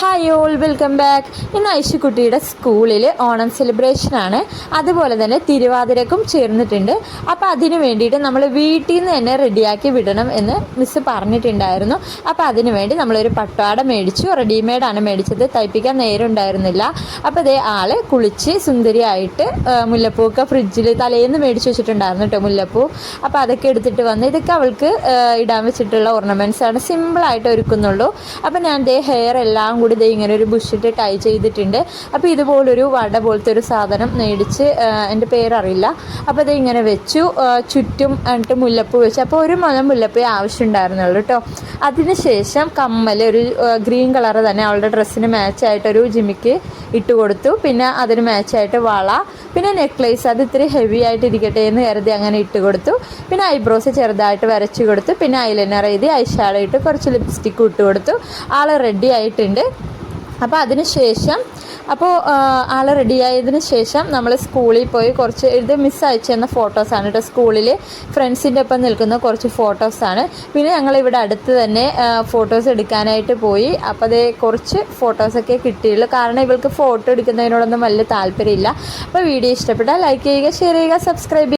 Hi all welcome back ഇന്ന് ഐശുക്കുട്ടിയുടെ സ്കൂളിൽ Onam celebration ആണ്. അതുപോലെ തന്നെ തിരുവാതിരക്കും ചേർന്നിട്ടുണ്ട്. അപ്പോൾ അതിന് വേണ്ടിയിട്ട് നമ്മൾ വീട്ടിൽ നിന്ന് തന്നെ റെഡിയാക്കി വിടണം എന്ന് മിസ്സ് പറഞ്ഞിട്ടുണ്ടായിരുന്നു. അപ്പോൾ അതിന് വേണ്ടി നമ്മളൊരു പട്ടാട മേടിച്ചു. റെഡിമെയ്ഡാണ് മേടിച്ചത്. തയ്പ്പിക്കാൻ നേരം ഉണ്ടായിരുന്നില്ല അപ്പോൾ അതേ ആൾ കുളിച്ച് സുന്ദരിയായിട്ട് മുല്ലപ്പൂക്ക ഫ്രിഡ്ജിൽ തലേന്ന് മേടിച്ച് വെച്ചിട്ടുണ്ടായിരുന്നു കേട്ടോ മുല്ലപ്പൂ. അപ്പോൾ അതൊക്കെ എടുത്തിട്ട് വന്ന് ഇതൊക്കെ അവൾക്ക് ഇടാൻ വെച്ചിട്ടുള്ള ഓർണമെന്റ്സ് ആണ്. സിമ്പിളായിട്ട് ഒരുക്കുന്നുള്ളൂ. അപ്പോൾ ഞാൻ ദേ ഹെയർ എല്ലാം കൂടി ഇത് ഇങ്ങനെ ഒരു ബുഷിട്ട് ടൈ ചെയ്തിട്ടുണ്ട്. അപ്പോൾ ഇതുപോലൊരു വട പോലത്തെ ഒരു സാധനം മേടിച്ച് എന്റെ പേരറിയില്ല. അപ്പോൾ ഇത് ഇങ്ങനെ വെച്ചു ചുറ്റും എന്നിട്ട് മുല്ലപ്പൂ വെച്ചു. അപ്പോൾ ഒരു മുലം മുല്ലപ്പൂ ആവശ്യമുണ്ടായിരുന്നുള്ളൂ കേട്ടോ അതിനുശേഷം കമ്മൽ ഒരു ഗ്രീൻ കളർ തന്നെ അവളുടെ ഡ്രസ്സിന് മാച്ചായിട്ടൊരു ജിമിക്ക് ഇട്ട് കൊടുത്തു. പിന്നെ അതിന് മാച്ചായിട്ട് വള പിന്നെ നെക്ലേസ് അത് ഇത്തിരി ഹെവി ആയിട്ട് ഇരിക്കട്ടെ എന്ന് കരുതി അങ്ങനെ ഇട്ട് കൊടുത്തു. പിന്നെ ഐബ്രോസ് ചെറുതായിട്ട് വരച്ചു കൊടുത്തു. പിന്നെ ഐലൈനർ എഴുതി ഐഷാഡോ ഇട്ട് കുറച്ച് ലിപ്സ്റ്റിക്ക് ഇട്ട് കൊടുത്തു. ആൾ റെഡി ആയിട്ടുണ്ട്. അപ്പോൾ അതിന് ശേഷം അപ്പോൾ ആൾ റെഡിയായതിന് ശേഷം നമ്മൾ സ്കൂളിൽ പോയി കുറച്ച് ഇത് മിസ് അയച്ചു തന്ന ഫോട്ടോസാണ് കേട്ടോ സ്കൂളിൽ ഫ്രണ്ട്സിന്റെ ഒപ്പം നിൽക്കുന്ന കുറച്ച് ഫോട്ടോസാണ് പിന്നെ ഞങ്ങൾ ഇവിടെ അടുത്ത് തന്നെ ഫോട്ടോസ് എടുക്കാനായിട്ട് പോയി. അപ്പോൾ അതേ കുറച്ച് ഫോട്ടോസൊക്കെ കിട്ടിയുള്ളൂ. കാരണം ഇവൾക്ക് ഫോട്ടോ എടുക്കുന്നതിനോടൊന്നും വലിയ താല്പര്യമില്ല. അപ്പോൾ വീഡിയോ ഇഷ്ടപ്പെട്ടാൽ ലൈക്ക് ചെയ്യുക ഷെയർ ചെയ്യുക സബ്സ്ക്രൈബ്